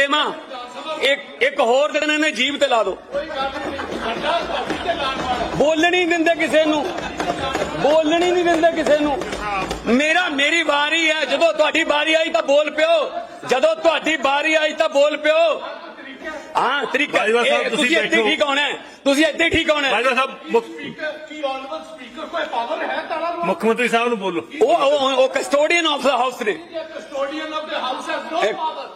ਦੇਵਾਂ ਇੱਕ ਇੱਕ ਹੋਰ ਦਿਨ ਇਹਨੇ ਜੀਬ ਤੇ ਲਾ ਦੋ। ਬੋਲਣ ਨਹੀਂ ਦਿੰਦੇ ਕਿਸੇ ਨੂੰ। ਬੋਲਣ ਨਹੀਂ ਦਿੰਦੇ ਕਿਸੇ ਨੂੰ। ਮੇਰਾ ਮੇਰੀ ਵਾਰੀ ਹੈ। ਜਦੋਂ ਤੁਹਾਡੀ ਵਾਰੀ ਆਈ ਤਾਂ ਬੋਲ ਪਿਓ। ਜਦੋਂ ਤੁਹਾਡੀ ਵਾਰੀ ਆਈ ਤਾਂ ਬੋਲ ਪਿਓ। ਹਾਂ ਤਰੀਕਾ ਤੁਸੀਂ ਤੁਸੀਂ ਇੱਥੇ। ਠੀਕ ਹੋਣਾ ਹੈ। ਤੁਸੀਂ ਇੱਥੇ ਠੀਕ ਹੋਣਾ ਹੈ। ਬਾਜਵਾ ਸਾਹਿਬ ਮੁੱਖ ਕੀ ਆਨਰੇਬਲ ਸਪੀਕਰ ਕੋਈ ਪਾਵਰ ਹੈ ਤਾਲਾ ਮੁੱਖ ਮੰਤਰੀ ਸਾਹਿਬ ਨੂੰ ਬੋਲੋ। ਉਹ ਉਹ ਉਹ ਕਸਟੋਡੀਅਨ ਆਫ ਦਾ ਹਾਊਸ ਨੇ। Custodian of the house has no power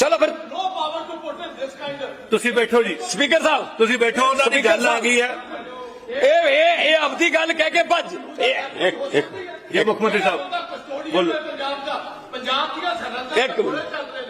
ਚਲੋ ਫਿਰ no power to put in this kind ਤੁਸੀਂ ਬੈਠੋ ਜੀ ਸਪੀਕਰ ਸਾਹਿਬ ਤੁਸੀਂ ਬੈਠੋ ਉਹਨਾਂ ਦੀ ਗੱਲ ਆ ਗਈ ਹੈ ਇਹ ਇਹ ਇਹ ਆਪਦੀ ਗੱਲ ਕਹਿ ਕੇ ਭੱਜ ਇਹ ਇੱਕ ਇੱਕ ਇਹ ਮੁੱਖ ਮੰਤਰੀ ਸਾਹਿਬ ਕਸਟੋਡੀਅਨ ਬੋਲੋ। ਹੈ ਪੰਜਾਬ ਦਾ ਪੰਜਾਬ ਦੀਆਂ ਸਰਹੱਦਾਂ ਇੱਕ ਗੋਲੇ ਚੱਲ ਰਹੇ ਨੇ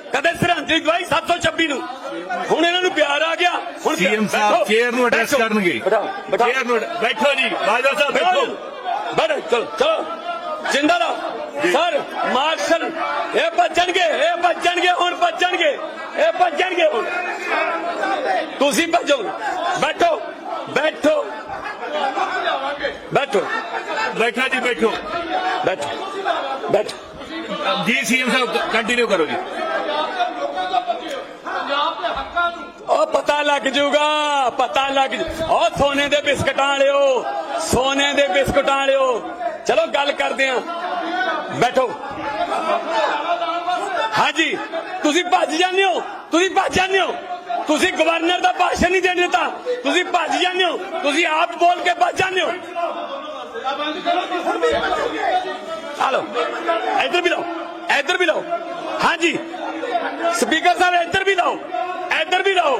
ਕਦੇ ਸ਼ਰਧਾਂਜਲੀ ਦਵਾਈ 726 ਨੂੰ। ਹੁਣ ਇਹਨਾਂ ਨੂੰ ਪਿਆਰ ਆ ਗਿਆ। ਹੁਣ ਸੀਐਮ ਸਾਹਿਬ ਚੇਅਰ ਨੂੰ ਐਡਰੈਸ ਬੈਠੋ, ਕਰਨਗੇ। ਚੇਅਰ ਨੂੰ ਬੈਠੋ ਜੀ ਬਾਜਵਾ ਸਾਹਿਬ ਬੈਠੋ। ਬੈਠੋ। ਚਲੋ ਚਲੋ। ਜਿੰਦਾ ਰਹੋ। ਸਰ ਮਾਰਸ਼ਲ ਇਹ ਭੱਜਣਗੇ ਇਹ ਭੱਜਣਗੇ ਹੁਣ ਭੱਜਣਗੇ। ਇਹ ਭੱਜਣਗੇ ਹੁਣ। ਤੁਸੀਂ ਭੱਜੋ। ਬੈਠੋ ਬੈਠੋ। ਬੈਠੋ। ਬੈਠਾ ਜੀ ਬੈਠੋ। ਬੈਠੋ। ਬੈਠੋ। ਜੀ ਸੀਐਮ ਸਾਹਿਬ ਕੰਟੀਨਿਊ ਕਰੋ ਜੀ ਪੰਜਾਬ ਦੇ ਲੋਕਾਂ ਦਾ ਬਚਿਓ ਪੰਜਾਬ ਦੇ ਹੱਕਾਂ ਨੂੰ ਉਹ ਪਤਾ ਲੱਗ ਜਾਊਗਾ ਪਤਾ ਲੱਗ ਜੂ। ਉਹ ਸੋਨੇ ਦੇ ਬਿਸਕਟਾਂ ਵਾਲਿਓ, ਸੋਨੇ ਦੇ ਬਿਸਕਟਾਂ ਵਾਲਿਓ। ਚਲੋ ਗੱਲ ਕਰਦੇ ਆਂ। ਬੈਠੋ। ਹਾਂਜੀ, ਤੁਸੀਂ ਭੱਜ ਜਾਂਦੇ ਹੋ, ਤੁਸੀਂ ਭੱਜ ਜਾਂਦੇ ਹੋ। ਤੁਸੀਂ ਗਵਰਨਰ ਦਾ ਭਾਸ਼ਣ ਨਹੀਂ ਦੇਣ ਦਿੱਤਾ। ਤੁਸੀਂ ਭੱਜ ਜਾਂਦੇ ਹੋ, ਤੁਸੀਂ ਆਪ ਬੋਲ ਕੇ ਭੱਜ ਜਾਂਦੇ ਹੋ। ਹਲੋ ਇੱਧਰ ਵੀ ਲਓ, ਇੱਧਰ ਵੀ ਲਓ। ਹਾਂਜੀ, ਸਪੀਕਰ ਸਾਹਿਬ, ਇੱਧਰ ਵੀ ਲਓ, ਇੱਧਰ ਵੀ ਲਓ।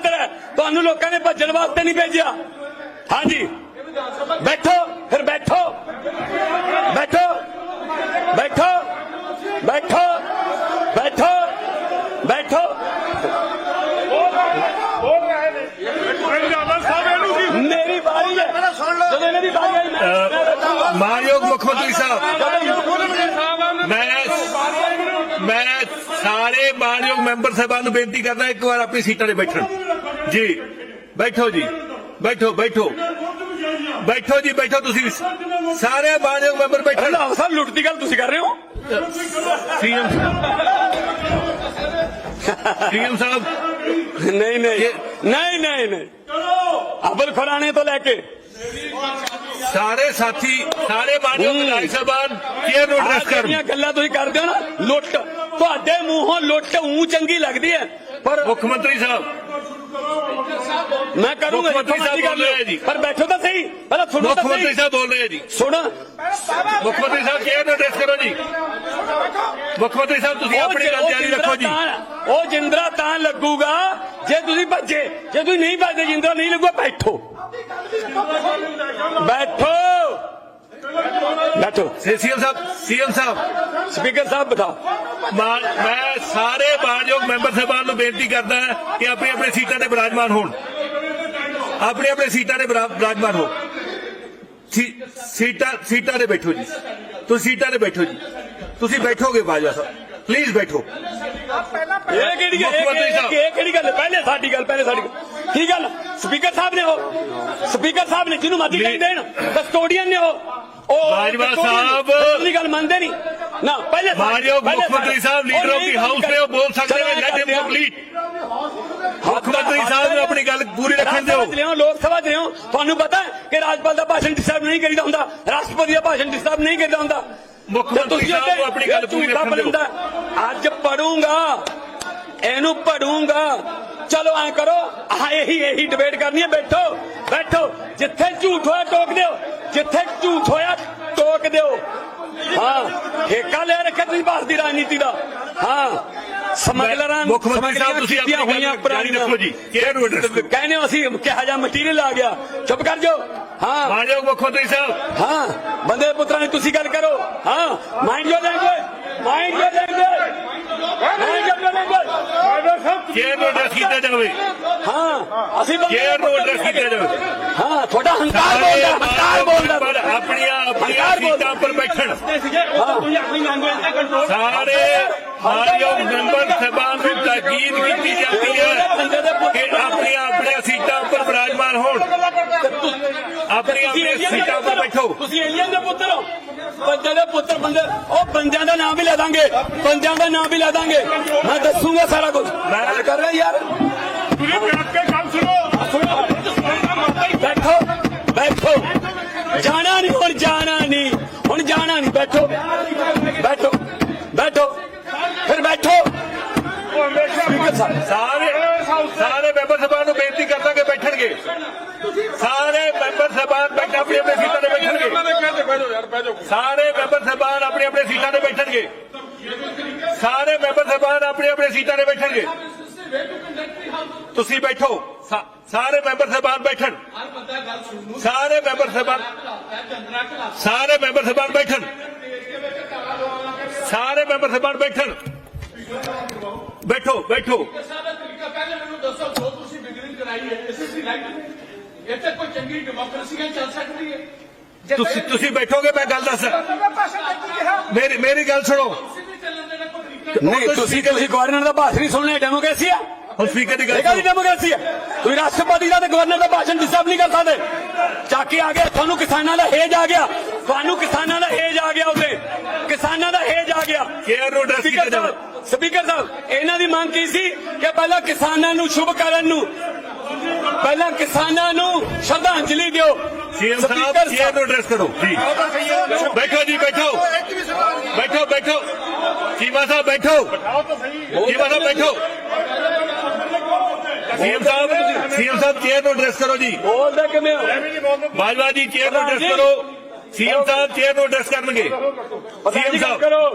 ਹੈ ਤੁਹਾਨੂੰ ਲੋਕਾਂ ਨੇ ਭੱਜਣ ਵਾਸਤੇ ਨਹੀਂ ਭੇਜਿਆ। ਹਾਂਜੀ। ਬੈਠੋ, ਫਿਰ ਬੈਠੋ। ਬੈਠੋ। ਬੈਠੋ। ਬੈਠੋ। ਬੈਠੋ। ਬੈਠੋ। ਮੇਰੀ ਵਾਰੀ ਹੈ। ਜਦੋਂ ਇਹਨਾਂ ਵਾਰੀ ਆਈ, ਮੈਂ- ਮਾਨਯੋਗ ਮੁੱਖ ਮੰਤਰੀ ਸਾਹਿਬ, ਮੈਂ ਮੈਂ ਸਾਰੇ ਮਾਨਯੋਗ ਮੈਂਬਰ ਸਾਹਿਬਾਨ ਨੂੰ ਬੇਨਤੀ ਕਰਦਾ, ਇੱਕ ਵਾਰ ਆਪਣੀ ਸੀਟਾਂ ਤੇ ਬੈਠਣ। ਜੀ ਬੈਠੋ ਜੀ ਬੈਠੋ ਬੈਠੋ ਬੈਠੋ ਜੀ ਬੈਠੋ ਤੁਸੀਂ ਸਾਰੇ ਮਾਨਯੋਗ ਮੈਂਬਰ ਬੈਠਣ ਰੰਧਾਵਾ ਸਾਹਿਬ ਲੁੱਟ ਦੀ ਗੱਲ ਤੁਸੀਂ ਕਰ ਰਹੇ ਹੋ ਸੀਐਮ ਸੀਐਮ ਸਾਹਿਬ ਨਹੀਂ ਨਹੀਂ ਨਹੀਂ ਨਹੀਂ ਨਹੀਂ ਅਬਲ ਖੁਰਾਣੇ ਤੋਂ ਲੈ ਕੇ ਸਾਰੇ ਸਾਥੀ ਸਾਰੇ ਮਾਨਯੋਗ ਵਿਧਾਇਕ ਸਾਹਿਬਾਨ ਚੇਅਰ ਨੂੰ ਆਹ ਐਡਰੈਸ ਕਰਨ ਜਿਹੜੀਆਂ ਗੱਲਾਂ ਤੁਸੀਂ ਕਰਦੇ ਹੋ ਨਾ ਲੁੱਟ ਤੁਹਾਡੇ ਮੂੰਹੋਂ ਲੁੱਟ ਉਂ ਚੰਗੀ ਲੱਗਦੀ ਹੈ ਪਰ ਮੁੱਖ ਮੰਤਰੀ ਸਾਹਿਬ ਮੈਂ ਕਰੂੰਗਾ ਮੁੱਖ ਮੰਤਰੀ ਸਾਹਿਬ ਬੋਲ ਰਹੇ ਲਿਓ। ਜੀ। ਪਰ ਬੈਠੋ ਤਾਂ ਸਹੀ ਪਹਿਲਾਂ ਸੁਣੋ ਮੁੱਖ ਤਾਂ ਮੰਤਰੀ ਸਹੀ। ਸਾਹਿਬ ਬੋਲ ਰਹੇ ਜੀ। ਸੁਣ। ਮੁੱਖ ਮੰਤਰੀ ਸਾਹਿਬ ਚੇਅਰ ਨੂੰ ਐਡਰੈਸ ਕਰੋ ਜੀ? ਮੁੱਖ ਮੰਤਰੀ ਸਾਹਿਬ ਤੁਸੀਂ ਉਹ ਆਪਣੀ ਜੇ- ਗੱਲ ਜਾਰੀ ਰੱਖੋ ਜੀ। ਜਿੰਦਰਾ ਤਾਂ- ਉਹ ਜਿੰਦਰਾ ਤਾਂ ਲੱਗੂਗਾ ਜੇ ਤੁਸੀਂ ਭੱਜੇ ਜੇ ਤੁਸੀਂ ਨਹੀਂ ਭੱਜਦੇ ਜਿੰਦਰਾ ਨਹੀਂ ਲੱਗੂਗਾ ਬੈਠੋ। ਬੈਠੋ। ਬੈਠੋ। ਸੀਐਮ ਸਾਹਿਬ ਸੀਐਮ ਸਾਹਿਬ। ਸਪੀਕਰ ਸਾਹਿਬ ਮਾਨ ਮੈਂ ਸਾਰੇ ਮਾਨਯੋਗ ਮੈਂਬਰ ਸਾਹਿਬਾਨ ਨੂੰ ਬੇਨਤੀ ਕਰਦਾ ਕਿ ਆਪਣੀ ਆਪਣੀ ਸੀਟਾਂ ਤੇ ਬਿਰਾਜਮਾਨ ਹੋਣ। ਆਪਣੀ ਆਪਣੀ ਸੀਟਾਂ ਤੇ ਬਿਰਾ- ਬਿਰਾਜਮਾਨ ਹੋ ਸੀ- ਸੀਟਾਂ ਸੀਟਾਂ ਤੇ ਬੈਠੋ ਜੀ। ਤੁਸੀਂ ਸੀਟਾਂ ਤੇ ਬੈਠੋ ਜੀ। ਤੁਸੀਂ ਬੈਠੋਗੇ ਬਾਜਵਾ ਸਾਹਿਬ। ਪਲੀਜ਼ ਬੈਠੋ। ਇਹ ਕਿਹੜੀ ਗੱਲ ਮੁੱਖ ਮੰਤਰੀ ਇਹ- ਸਾਹਿਬ। ਇਹ ਕਿਹੜੀ ਗੱਲ? ਹੈ? ਪਹਿਲੇ ਸਾਡੀ ਗੱਲ ਪਹਿਲੇ ਸਾਡੀ ਗੱਲ। ਕੀ ਗੱਲ? ਸਪੀਕਰ ਸਾਹਿਬ ਨੇ ਉਹ। ਸਪੀਕਰ ਸਾਹਿਬ ਨੇ ਜਿਹਨੂੰ ਮਰਜ਼ੀ ਕਹੀ ਦੇਣ ਕਸਟੋਡੀਅਨ ਨੇ ਉਹ। ਉਹ ਬਾਜਵਾ ਸਾਹਿਬ। ਦੀ ਗੱਲ ਮੰਨਦੇ ਨਹੀਂ। ਨਾ ਪਹਿਲੇ ਮਾਨਯੋਗ ਮੁੱਖ ਮੰਤਰੀ ਸਾਹਿਬ ਲੀਡਰ ਆਫ ਦੀ ਹਾਊਸ ਨੇ ਉਹ ਬੋਲ ਸਕਦੇ ਨੇ ਲੈਟ ਹਿਮ। ਕੰਪਲੀਟ ਮੁੱਖ ਮੰਤਰੀ ਸਾਹਿਬ ਨੂੰ ਆਪਣੀ ਗੱਲ ਪੂਰੀ ਰੱਖਣ ਦਿਓ। ਲੋਕ ਸਭਾ ਚ ਲਿਆਓ ਤੁਹਾਨੂੰ ਪਤਾ ਹੈ ਕਿ ਰਾਜਪਾਲ ਦਾ ਭਾਸ਼ਣ ਡਿਸਟਰਬ ਨਹੀਂ ਕਰੀਦਾ ਹੁੰਦਾ। ਰਾਸ਼ਟਰਪਤੀ ਦਾ ਭਾਸ਼ਣ ਡਿਸਟਰਬ ਨਹੀਂ ਕਰੀਦਾ ਹੁੰਦਾ। ਮੁੱਖ ਮੰਤਰੀ ਸਾਹਿਬ ਆਪਣੀ ਗੱਲ ਪੂਰੀ ਰੱਖਣ ਦਿਓ। ਅੱਜ ਪੜੂੰਗਾ। ਇਹਨੂੰ ਪੜੂੰਗਾ। ਚਲੋ ਐ ਕਰੋ ਆਹ ਇਹੀ ਇਹੀ ਡਿਬੇਟ ਕਰਨੀ ਹੈ ਬੈਠੋ ਬੈਠੋ। ਜਿੱਥੇ ਝੂਠ ਹੋਇਆ ਟੋਕ ਦਿਓ। ਜਿੱਥੇ ਝੂਠ ਹੋਇਆ ਟੋਕ ਦਿਓ। ਹਾਂ ਠੇਕਾ ਲੈ ਰੱਖਿਆ ਤੁਸੀਂ ਭਾਰਤ ਦੀ ਰਾਜਨੀਤੀ ਦਾ। ਹਾਂ ਸਮਗਲਰਾਂ ਮੁੱਖ ਮੰਤਰੀ ਸਾਹਿਬ ਤੁਸੀਂ ਆਪਣੀ ਹੋਈਆਂ ਜਾਰੀ ਰੱਖੋ ਜੀ। ਕੇਅਰ ਨੂੰ ਐਡਰੈਸ ਕਰੋ? ਕਹਿੰਦੇ ਹੋ ਅਸੀਂ ਕਿਹਾ ਜਾ ਮਟੀਰੀਅਲ ਆ ਗਿਆ। ਚੁੱਪ ਕਰ ਜਾਓ। ਹਾਂ। ਮਾਨਯੋਗ ਮੁੱਖ ਮੰਤਰੀ ਸਾਹਿਬ ਹਾਂ ਬੰਦੇ ਪੁੱਤਰਾਂ ਦੀ ਤੁਸੀਂ ਗੱਲ ਕਰੋ। ਹਾਂ mind your language mind your language mind your language chair ਨੂੰ ਐਡਰੈਸ ਕੀਤਾ ਜਾਵੇ। ਹਾਂ ਅਸੀਂ ਕੇਅਰ ਨੂੰ ਐਡਰੈਸ ਕੀਤਾ ਜਾਵੇ। ਹਾਂ ਤੁਹਾਡਾ ਹੰਕਾਰ ਬੋਲਦਾ ਹੰਕਾਰ ਬੋਲਦਾ। ਪਰ ਆਪਣੀਆਂ ਆਪਣੀਆਂ ਹੰਕਾਰ ਬੋਲਦਾ। ਸੀਟਾਂ ਪਰ ਬੈਠਣ। ਸਾਰੇ ਮਾਨਯੋਗ ਮੈਂਬਰ ਸਾਹਿਬਾਨ ਨੂੰ ਤਾਕੀਦ ਕੀਤੀ ਜਾਂਦੀ ਹੈ ਕਿ ਆਪਣੀਆਂ ਆਪਣੀਆਂ ਸੀਟਾਂ ਉੱਪਰ ਬਿਰਾਜਮਾਨ ਹੋਣ। ਆਪਣੀਆਂ ਆਪਣੀਆਂ ਸੀਟਾਂ ਉੱਪਰ ਬੈਠੋ। ਤੁਸੀਂ ਏਲੀਅਨ ਦੇ ਪੁੱਤਰ ਹੋ। ਬੰਦੇ ਦੇ ਪੁੱਤਰ ਬੰਦੇ ਉਹ ਬੰਦਿਆਂ ਦਾ ਨਾਮ ਵੀ ਲੈ ਦਾਂਗੇ। ਬੰਦਿਆਂ ਦਾ ਨਾਮ ਵੀ ਲੈ ਦਾਂਗੇ। ਮੈਂ ਦੱਸੂਗਾ ਸਾਰਾ ਕੁਝ। ਮੈਂ ਕਰ ਰਿਹਾ ਯਾਰ। ਤੁਸੀਂ ਬੈਠ ਕੇ ਗੱਲ ਸੁਣੋ। ਬੈਠੋ। ਬੈਠੋ। ਜਾਣਾ ਨਹੀਂ ਹੁਣ ਜਾਣਾ ਨਹੀਂ। ਹੁਣ ਜਾਣਾ ਨਹੀਂ। ਬੈਠੋ। ਬੈਠੋ ਫਿਰ ਬੈਠੋ ਸਪੀਕਰ ਸਾਹਿਬ ਸਾਰੇ ਸਾਰੇ ਮੈਂਬਰ ਸਾਹਿਬਾਨ ਨੂੰ ਬੇਨਤੀ ਕਰਦਾ ਕਿ ਬੈਠਣਗੇ। ਸਾਰੇ ਮੈਂਬਰ ਸਾਹਿਬਾਨ ਬੈਠ ਆਪਣੀ ਆਪਣੀ ਸੀਟਾਂ ਤੇ ਬੈਠਣਗੇ। ਬੈਠੋ ਯਾਰ ਬੈਠੋ ਸਾਰੇ ਮੈਂਬਰ ਸਾਹਿਬਾਨ ਆਪਣੀ ਆਪਣੀ ਸੀਟਾਂ ਤੇ ਬੈਠਣਗੇ। ਸਾਰੇ ਮੈਂਬਰ ਸਾਹਿਬਾਨ ਆਪਣੀ ਆਪਣੀ ਸੀਟਾਂ ਤੇ ਬੈਠਣਗੇ। ਤੁਸੀਂ ਬੈਠੋ। ਸਾ- ਸਾਰੇ ਮੈਂਬਰ ਸਾਹਿਬਾਨ ਬੈਠਣ। ਸਾਰੇ ਮੈਂਬਰ ਸਾਹਿਬਾਨ ਸਾਰੇ ਮੈਂਬਰ ਸਾਹਿਬਾਨ ਬੈਠਣ। ਸਾਰੇ ਮੈਂਬਰ ਸਾਹਿਬਾਨ ਬੈਠਣ। ਬੈਠੋ ਬੈਠੋ। ਸਾਡਾ ਤਰੀਕਾ ਪਹਿਲੇ ਮੈਨੂੰ ਦੱਸੋ ਜੋ ਤੁਸੀਂ ਬਿਗਰਿੰਗ ਕਰਾਈ ਹੈ ਐਸਐਸਸੀ ਰਾਈਟ ਇਹ ਤੇ ਕੋਈ ਚੰਗੀ ਡੈਮੋਕ੍ਰੇਸੀ ਹੈ ਚੱਲ ਸਕਦੀ ਹੈ ਤੁਸੀਂ ਤੁਸੀਂ ਬੈਠੋਗੇ ਮੈਂ ਗੱਲ ਦੱਸ ਮੇਰੀ ਮੇਰੀ ਗੱਲ ਸੁਣੋ। ਨਹੀਂ ਤੁਸੀਂ ਤੁਸੀਂ ਗਵਰਨਰ ਦਾ ਭਾਸ਼ਣ ਹੀ ਸੁਣਨਾ ਡੈਮੋਕ੍ਰੇਸੀ ਹੈ ਹੁਣ ਸਪੀਕਰ ਦੀ ਗੱਲ ਇਹ ਡੈਮੋਕ੍ਰੇਸੀ ਹੈ ਤੁਸੀਂ ਰਾਸ਼ਟਰਪਤੀ ਦਾ ਤੇ ਗਵਰਨਰ ਦਾ ਭਾਸ਼ਣ ਡਿਸਟਰਬ ਨਹੀਂ ਕਰ ਸਕਦੇ। ਚਾਕੀ ਆ ਗਿਆ ਤੁਹਾਨੂੰ ਕਿਸਾਨਾਂ ਦਾ ਹੇਜ ਆ ਗਿਆ। ਤੁਹਾਨੂੰ ਕਿਸਾਨਾਂ ਦਾ ਹੇਜ ਆ ਗਿਆ ਉਹਦੇ। ਕਿਸਾਨਾਂ ਦਾ ਹੇਜ ਆ ਗਿਆ। ਕੇਅਰ ਨੂੰ address ਕੀਤਾ ਸਪੀਕਰ ਜਾਵੇ। ਸਾਹਿਬ ਸਪੀਕਰ ਸਾਹਿਬ ਇਹਨਾਂ ਦੀ ਮੰਗ ਕੀ ਸੀ? ਕਿ ਪਹਿਲਾਂ ਕਿਸਾਨਾਂ ਨੂੰ ਸ਼ੁਭ ਕਰਨ ਨੂੰ ਪਹਿਲਾਂ ਕਿਸਾਨਾਂ ਨੂੰ ਸ਼ਰਧਾਂਜਲੀ ਦਿਓ। ਸੀਐਮ ਸਾਹਿਬ ਕੇਅਰ ਨੂੰ ਐਡਰੈਸ ਕਰੋ? ਜੀ। ਬੈਠੋ। ਜੀ ਬੈਠੋ। ਬੈਠੋ ਬੈਠੋ। ਚੀਮਾ ਸਾਹਿਬ ਬੈਠੋ। ਚੀਮਾ ਸਾਹਿਬ ਬੈਠੋ। ਸੀਐਮ ਸਾਹਿਬ ਸੀਐਮ ਸਾਹਿਬ ਚੇਅਰ ਨੂੰ ਐਡਰੈਸ ਕਰੋ ਜੀ? ਬੋਲਦੇ ਕਿਵੇਂ ਬਾਜਵਾ ਜੀ ਚੇਅਰ ਨੂੰ ਐਡਰੈਸ ਕਰੋ? ਸੀਐਮ ਸਾਹਿਬ ਚੇਅਰ ਨੂੰ ਐਡਰੈਸ ਕਰਨਗੇ? ਸੀਐਮ ਗੱਲ ਸਾਹਿਬ। ਕਰੋ।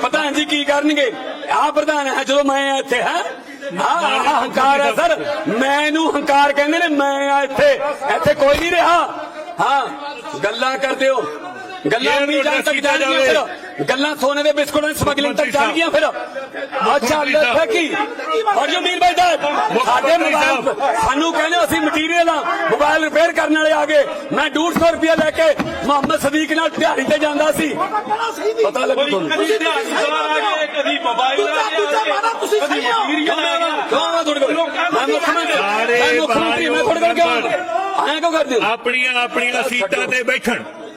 ਪ੍ਰਧਾਨ ਜੀ ਕੀ ਕਰਨਗੇ? ਆ ਪ੍ਰਧਾਨ ਹੈ ਜਦੋਂ ਮੈਂ ਇੱਥੇ ਹਾਂ? ਹਾਂ ਆਹ ਹੰਕਾਰ ਹੈ ਸਰ। ਮੈਨੂੰ ਹੰਕਾਰ ਕਹਿੰਦੇ ਨੇ ਮੈਂ ਆ ਇੱਥੇ ਇੱਥੇ ਕੋਈ ਨਹੀਂ ਰਿਹਾ। ਹਾਂ ਗੱਲਾਂ ਕਰਦੇ ਹੋ। ਗੱਲਾਂ ਨੋਟਿਸ ਤੱਕ ਜਾਣਗੀਆਂ ਫਿਰ। ਗੱਲਾਂ ਸੋਨੇ ਦੇ ਬਿਸਕੁਟਾਂ ਦੀ ਸਮਗਲਿੰਗ ਤੱਕ ਜਾਣਗੀਆਂ ਫਿਰ। ਅੱਛਾ। ਲੱਗਾ ਕੀ ਔਰ ਜੋ ਮੀਰ ਬਾਈ ਦਾ ਸਾਡੇ ਮੋਬਾਈਲ। ਸਾਨੂੰ ਕਹਿੰਦੇ ਅਸੀਂ ਮਟੀਰੀਅਲ ਆ ਮੋਬਾਈਲ ਰਿਪੇਅਰ ਕਰਨ ਵਾਲੇ ਆ ਗਏ। ਮੈਂ 150 ਰੁਪਇਆ ਲੈ ਕੇ ਮੁਹੰਮਦ ਸਦੀਕ ਨਾਲ ਦਿਹਾੜੀ ਤੇ ਜਾਂਦਾ ਸੀ। ਪਤਾ ਲੱਗੂ ਤੁਹਾਨੂੰ? ਕਦੀ ਦਿਹਾੜੀਦਾਰ ਆ ਗਏ ਕਦੀ ਮੋਬਾਈਲ ਆ ਗਿਆ ਤੁਸੀਂ ਸਹੀ ਹੋ। ਕਿਉਂ ਮੈਂ ਤੁਹਾਡੇ ਕੋਲ ਮੈਂ ਮੁੱਖ ਮੰਤਰੀ ਸਾਰੇ ਮੈਂ ਮੁੱਖ ਮੰਤਰੀ ਮੈਂ ਤੁਹਾਡੇ ਕੋਲ ਕਿਉਂ ਆਇਆ ਕਿਉਂ ਕਰਦੇ ਹੋ? ਆਪਣੀਆਂ ਆਪਣੀਆਂ ਸੀਟਾਂ ਤੇ ਬੈਠਣ।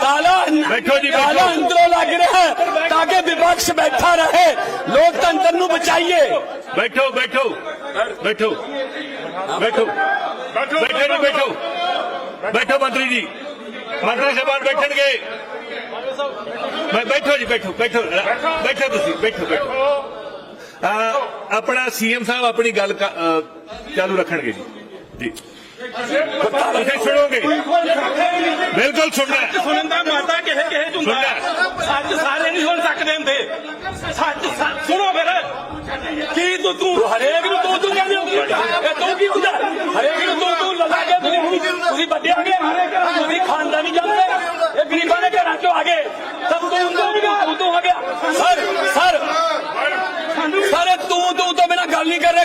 ਤਾਲਾ ਬੈਠੋ ਜੀ, ਬੈਠੋ। ਅੰਦਰੋਂ ਲੱਗ ਰਿਹਾ ਹੈ ਤਾਂ ਕਿ ਵਿਪਕਸ਼ ਬੈਠਾ ਰਹੇ। ਲੋਕਤੰਤਰ ਨੂੰ ਬਚਾਈਏ। ਬੈਠੋ ਬੈਠੋ। ਬੈਠੋ। ਬੈਠੋ। ਬੈਠੋ ਜੀ ਬੈਠੋ। ਬੈਠੋ ਮੰਤਰੀ ਜੀ। ਮੰਤਰੀ ਸਾਹਿਬਾਨ ਬੈਠਣਗੇ। ਬੈਠੋ ਜੀ ਬੈਠੋ ਬੈਠੋ। ਬੈਠੋ ਤੁਸੀਂ ਬੈਠੋ ਬੈਠੋ। ਆਪਣਾ ਸੀਐਮ ਸਾਹਿਬ ਆਪਣੀ ਗੱਲ ਚਾਲੂ ਰੱਖਣਗੇ ਜੀ। ਜੀ। ਸੁਣੋਗੇ। ਬਿਲਕੁਲ ਸੁਣਨਾ। ਸੁਣਨ ਦਾ ਮਾਤਾ ਕਿਸੇ ਕਿਸੇ ਚ ਹੁੰਦਾ। ਸੱਚ ਸਾਰੇ ਨਹੀਂ ਸੁਣ ਸਕਦੇ ਹੁੰਦੇ। ਸੱਚ ਸੁਣੋ ਫਿਰ। ਕੀ ਤੂੰ ਤੂੰ ਹਰੇਕ ਨੂੰ ਤੂੰ ਤੂੰ ਕਹਿੰਦੇ ਹੋ ਇਹ ਤੂੰ ਕੀ ਹੁੰਦਾ? ਹਰੇਕ ਨੂੰ ਤੂੰ ਤੂੰ ਲਗਾ ਕੇ ਤੁਸੀਂ ਤੁਸੀਂ ਵੱਡੇ ਆ ਗਏ। ਤੁਸੀਂ ਖਾਨਦਾਨੀ ਜਾਂਦੇ ਇਹ ਗਰੀਬਾਂ ਦੇ ਘਰਾਂ ਚੋਂ ਆ ਗਏ। ਸਭ ਤੂੰ ਤੂੰ ਤੂੰ ਤੂੰ ਹੋ ਗਿਆ ਸਰ ਸਰ ਸਾਰੇ ਤੂੰ ਤੂੰ ਤੋਂ ਬਿਨਾ ਗੱਲ ਨਹੀਂ ਕਰ ਰਿਹਾ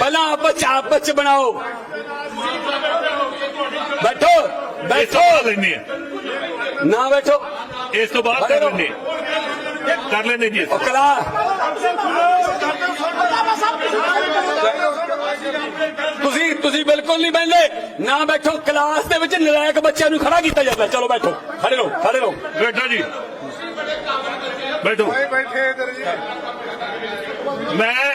ਪਹਿਲਾਂ ਆਪਸ ਚ ਆਪਸ ਚ ਬਣਾਓ। ਬੈਠੋ ਬੈਠੋ। ਲੈਣੇ ਨਾ ਬੈਠੋ। ਇਸ ਤੋਂ ਬਾਅਦ ਕਰ ਲੈਣੇ ਕਰ ਲੈਣੇ ਜੀ ਉਹ ਕਲਾ ਤੁਸੀਂ ਤੁਸੀਂ ਬਿਲਕੁਲ ਨਹੀਂ ਬੈਠਦੇ ਨਾ ਬੈਠੋ ਕਲਾਸ ਦੇ ਵਿੱਚ ਨਲਾਇਕ ਬੱਚਿਆਂ ਨੂੰ ਖੜਾ ਕੀਤਾ ਜਾਂਦਾ। ਚਲੋ ਬੈਠੋ ਖੜੇ ਰਹੋ ਖੜੇ ਰਹੋ। ਬੈਠੋ ਜੀ। ਬੈਠੋ। ਮੈਂ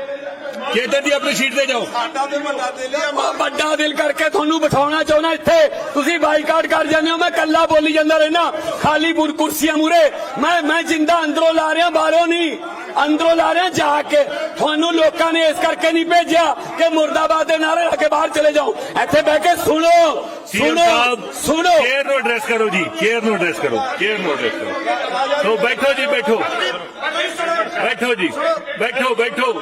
ਚੇਤਨ ਜੀ ਆਪਣੀ ਸੀਟ ਤੇ ਜਾਓ। ਵੱਡਾ ਦਿਲ ਕਰਕੇ ਤੁਹਾਨੂੰ ਬਿਠਾਉਣਾ ਚਾਹੁੰਦਾ ਇੱਥੇ। ਤੁਸੀਂ ਬਾਈਕਾਟ ਕਰ ਜਾਂਦੇ ਹੋ ਮੈਂ ਕੱਲਾ ਬੋਲੀ ਜਾਂਦਾ ਰਹਿਣਾ ਖਾਲੀ ਬੁਰ ਕੁਰਸੀਆਂ ਮੂਰੇ ਮੈਂ ਮੈਂ ਜਿੰਦਾ ਅੰਦਰੋਂ ਲਾ ਰਿਹਾ ਬਾਹਰੋਂ ਨਹੀਂ। ਅੰਦਰੋਂ ਲਾ ਰਿਹਾ ਜਾ ਕੇ। ਤੁਹਾਨੂੰ ਲੋਕਾਂ ਨੇ ਇਸ ਕਰਕੇ ਨਹੀਂ ਭੇਜਿਆ ਕਿ ਮੁਰਦਾਬਾਦ ਦੇ ਨਾਰੇ ਲਾ ਕੇ ਬਾਹਰ ਚਲੇ ਜਾਓ। ਇੱਥੇ ਬਹਿ ਕੇ ਸੁਣੋ ਸੁਣੋ ਸੁਣੋ। ਚੇਅਰ ਨੂੰ ਐਡਰੈਸ ਕਰੋ ਜੀ ਚੇਅਰ ਨੂੰ ਐਡਰੈਸ ਕਰੋ ਚੇਅਰ ਨੂੰ ਐਡਰੈਸ ਕਰੋ। ਸੋ ਬੈਠੋ ਜੀ ਬੈਠੋ। ਬੈਠੋ ਜੀ ਬੈਠੋ ਬੈਠੋ।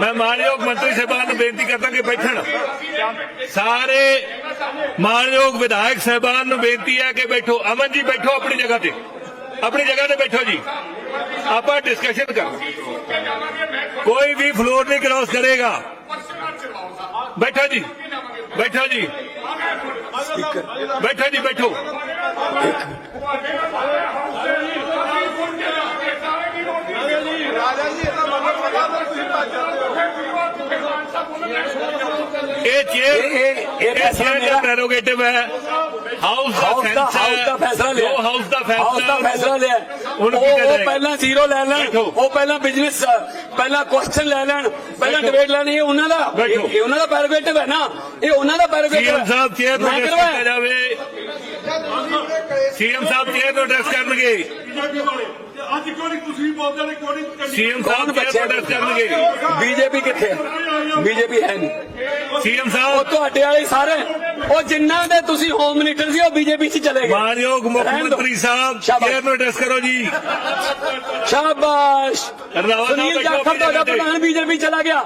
ਮੈਂ ਮਾਨਯੋਗ ਮੰਤਰੀ ਸਾਹਿਬਾਨ ਨੂੰ ਬੇਨਤੀ ਕਰਦਾ ਕਿ ਬੈਠਣ ਸਾਰੇ ਮਾਨਯੋਗ ਵਿਧਾਇਕ ਸਾਹਿਬਾਨ ਨੂੰ ਬੇਨਤੀ ਹੈ ਕਿ ਬੈਠੋ ਅਮਨ ਜੀ ਬੈਠੋ ਆਪਣੀ ਜਗ੍ਹਾ ਤੇ ਆਪਣੀ ਜਗ੍ਹਾ ਤੇ ਬੈਠੋ ਜੀ ਆਪਾਂ ਡਿਸਕਸ਼ਨ ਕਰ ਕੋਈ ਵੀ ਫਲੋਰ ਨਹੀਂ ਕ੍ਰਾਸ ਕਰੇਗਾ ਬੈਠੋ ਜੀ ਬੈਠੋ ਜੀ ਬੈਠੋ ਜੀ ਬੈਠੋ ਇਹ ਚੇਅਰ ਇਹ- ਫੈਸਲਾ ਮੇਰਾ- ਪ੍ਰੈਰੋਗੇਟਿਵ ਹੈ। ਹਾਊਸ ਦਾ ਹਾਊਸ ਦਾ ਸੈਂਸ ਹਾਊਸ ਦਾ ਫੈਸਲਾ ਲਿਆ। ਜੋ ਹਾਊਸ ਦਾ ਫੈਸਲਾ ਹਾਊਸ ਦਾ ਫੈਸਲਾ ਲਿਆ। ਉਹ ਉਹ ਪਹਿਲਾਂ ਜ਼ੀਰੋ ਲੈ ਲੈਣ। ਉਹ ਪਹਿਲਾਂ ਬਿਜ਼ਨਸ ਪਹਿਲਾਂ ਕੁਐਸਚਨ ਲੈ ਲੈਣ। ਪਹਿਲਾਂ। ਡਿਬੇਟ ਲੈਣੀ ਇਹ ਉਹਨਾਂ ਦਾ। ਇਹ ਉਹਨਾਂ ਦਾ ਪੈਰੋਗੇਟਿਵ ਹੈ ਨਾ। ਇਹ ਉਹਨਾਂ ਦਾ ਪੈਰੋਗੇਟਿਵ ਸੀਐਮ ਸਾਹਿਬ ਚੇਅਰ ਨੂੰ। ਕੀਤਾ ਜਾਵੇ? ਸੀਐਮ ਸਾਹਿਬ ਚੇਅਰ ਨੂੰ ਐਡਰੈਸ ਕਰਨਗੇ? ਅੱਜ ਕਿਉਂ ਨਹੀਂ ਤੁਸੀਂ ਬੋਲਦੇ ਨੇ? ਕਿਉਂ ਨਹੀਂ ਸੀਐਮ ਕੌਣ ਸਾਹਿਬ ਬੱਚੇ ਨੂੰ ਐਡਰੈਸ ਕਰਨਗੇ ਬੀਜੇਪੀ ਕਿੱਥੇ ਹੈ? ਬੀਜੇਪੀ ਹੈ ਨਹੀਂ। ਸੀਐਮ ਉਹ ਸਾਹਿਬ ਤੁਹਾਡੇ ਵਾਲੇ ਸਾਰੇ। ਉਹ ਜਿਨ੍ਹਾਂ ਦੇ ਤੁਸੀਂ ਹੋਮ ਮਿਨਿਸਟਰ ਸੀ ਉਹ ਬੀਜੇਪੀ 'ਚ ਚਲੇ ਗਏ। ਮਾਨਯੋਗ ਮੁੱਖ ਰਹਿਣ ਦਿਓ। ਮੰਤਰੀ ਸਾਹਿਬ ਸ਼ਾਬਾਸ਼। ਨੂੰ ਐਡਰੈਸ ਕਰੋ ਜੀ। ਸ਼ਾਬਾਸ਼। ਰੰਧਾਵਾ ਸਾਹਿਬ ਸੁਨੀਲ ਬੈਠੋ ਜਾਖੜ ਤੁਹਾਡਾ। ਪ੍ਰਧਾਨ ਬੀਜੇਪੀ ਚਲਾ ਗਿਆ।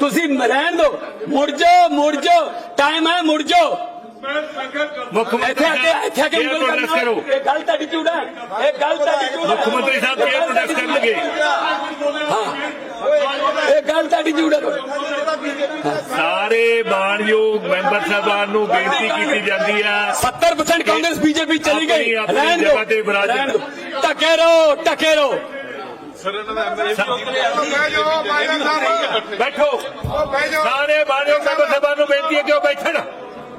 ਤੁਸੀਂ ਰਹਿਣ ਦਿਓ। ਮੁੜ ਜਾਓ ਮੁੜ ਜਾਓ। ਟਾਈਮ ਹੈ ਮੁੜ ਜਾਓ। ਮੁੱਖ ਮੰਤਰੀ ਇੱਥੇ ਆ ਕੇ ਇੱਥੇ ਆ ਕੇ ਉਂਗਲ ਐਡਰੈਸ ਕਰਨਾ ਕਰੋ। ਇਹ ਗਲਤ ਐਟੀਟਿਊਡ ਹੈ ਇਹ ਗਲਤ ਐਟੀਟਿਊਡ ਮੁੱਖ ਮੰਤਰੀ ਸਾਹਿਬ ਨੂੰ। ਐਡਰੈਸ ਕਰਨਗੇ ਇਹ ਗਲਤ ਐਟੀਟਿਊਡ ਹੈ ਸਾਰੇ ਮਾਨਯੋਗ ਮੈਂਬਰ ਸਾਹਿਬਾਨ ਨੂੰ ਬੇਨਤੀ ਕੀਤੀ ਜਾਂਦੀ ਹੈ 70% ਕਾਂਗਰਸ ਬੀਜੇਪੀ ਚਲੀ ਗਈ। ਆਪਣੀ- ਆਪਣੀ ਰਹਿਣ ਜਗ੍ਹਾ ਤੇ ਦਿਓ ਵਿਰਾਜਨ। ਰਹਿਣ ਦਿਓ ਟਕੇ ਰਹੋ ਟਕੇ ਰਹੋ। ਬੈਠੋ। ਸਾਰੇ ਮਾਨਯੋਗ ਮੈਂਬਰ ਸਾਹਿਬਾਨ ਨੂੰ ਬੇਨਤੀ ਹੈ ਕਿ ਉਹ ਬੈਠਣ।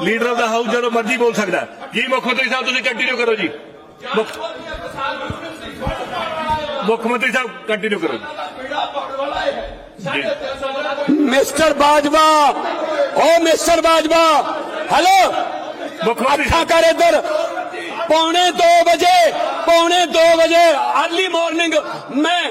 ਹੈ। ਲੀਡਰ ਆਫ ਦਾ ਹਾਊਸ ਜਦੋਂ ਮਰਜ਼ੀ ਬੋਲ ਸਕਦਾ। ਹੈ। ਜੀ ਮੁੱਖ ਮੰਤਰੀ ਸਾਹਿਬ ਤੁਸੀਂ ਕੰਟੀਨਿਊ ਕਰੋ ਜੀ। ਮੁੱਖ ਮੁੱਖ ਮੰਤਰੀ ਸਾਹਿਬ ਕੰਟੀਨਿਊ ਕਰੋ ਜੀ। ਮਿਸਟਰ ਬਾਜਵਾ। ਓ ਮਿਸਟਰ ਬਾਜਵਾ ਹੈਲੋ। ਮੁੱਖ ਮੰਤਰੀ ਅੱਖਾਂ ਕਰ ਇੱਧਰ। ਪੌਣੇ 2 ਵਜੇ ਪੌਣੇ 2 ਵਜੇ ਅਰਲੀ ਮਾਰਨਿੰਗ ਮੈਂ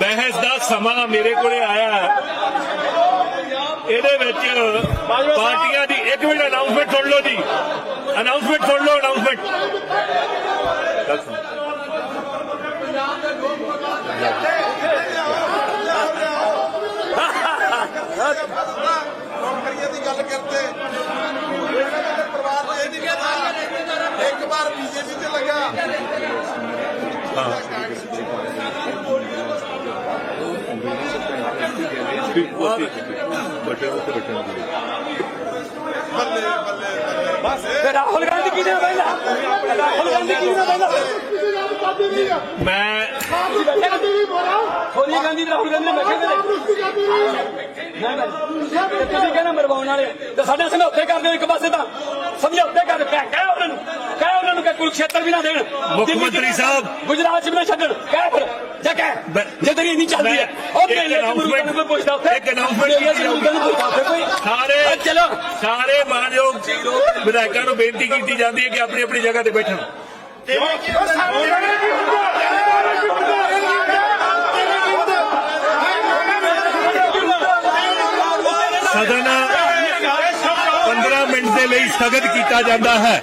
ਬਹਿਸ ਦਾ ਸਮਾਂ ਮੇਰੇ ਕੋਲੇ ਆਇਆ ਹੈ। ਇਹਦੇ ਵਿੱਚ ਪਾਰਟੀਆਂ ਦੀ ਇੱਕ ਮਿੰਟ ਅਨਾਉਂਸਮੈਂਟ ਸੁਣ ਲਓ ਜੀ। ਅਨਾਉਂਸਮੈਂਟ ਸੁਣ ਲਓ ਅਨਾਉਂਸਮੈਂਟ ਨੌਕਰੀਆਂ ਦੀ ਗੱਲ ਕਰਦੇ ਪਰਿਵਾਰ ਨੂੰ ਇਹ ਨਹੀਂ ਕਹਿੰਦਾ ਇੱਕ ਵਾਰ ਬੀਜੇਪੀ ਤੇ ਲੱਗਾ। ਬੱਲੇ ਬੱਲੇ ਰਾਹੁਲ ਗਾਂਧੀ ਕਿਹਨੇ ਪਹਿਲਾਂ? ਰਾਹੁਲ ਗਾਂਧੀ ਕਿਹਨੇ ਪਹਿਲਾਂ? ਮੈਂ ਸੋਨੀਆ ਗਾਂਧੀ ਰਾਹੁਲ ਗਾਂਧੀ ਬੈਠੇ ਨੇ ਤੁਸੀਂ ਕਹਿੰਦੇ ਮਰਵਾਉਣ ਵਾਲੇ ਤੇ ਸਾਡੇ ਸਮਝੌਤੇ ਕਰਦੇ ਹੋ ਇੱਕ ਪਾਸੇ ਤਾਂ। ਸਮਝੌਤੇ ਕਰ ਪਿਆ ਕਹਿ ਉਹਨਾਂ ਨੂੰ ਕਹਿ ਉਹਨਾਂ ਨੂੰ ਕਿ ਕੁਰਕਸ਼ੇਤਰ ਵੀ ਨਾ ਦੇਣ। ਮੁੱਖ ਮੰਤਰੀ ਸਾਹਿਬ। ਗੁਜਰਾਤ ਚ ਵੀ ਨਾ ਛੱਡਣ। ਕਹਿ ਫਿਰ ਜਾ ਕਹਿ। ਜੇ ਤੇਰੀ ਨਹੀਂ ਚੱਲਦੀ ਹੈ ਉਹ ਮੇਲੇ ਨੂੰ ਕੋਈ ਪੁੱਛਦਾ ਉੱਥੇ। ਇੱਕ ਕੀਤੀ ਸਾਰੇ ਚਲੋ। ਸਾਰੇ ਮਾਨਯੋਗ ਵਿਧਾਇਕਾਂ ਨੂੰ ਬੇਨਤੀ ਕੀਤੀ ਜਾਂਦੀ ਹੈ ਕਿ ਆਪਣੀ ਆਪਣੀ ਜਗ੍ਹਾ ਤੇ ਬੈਠਣ। ਸਥਗਿਤ ਕੀਤਾ ਜਾਂਦਾ ਹੈ।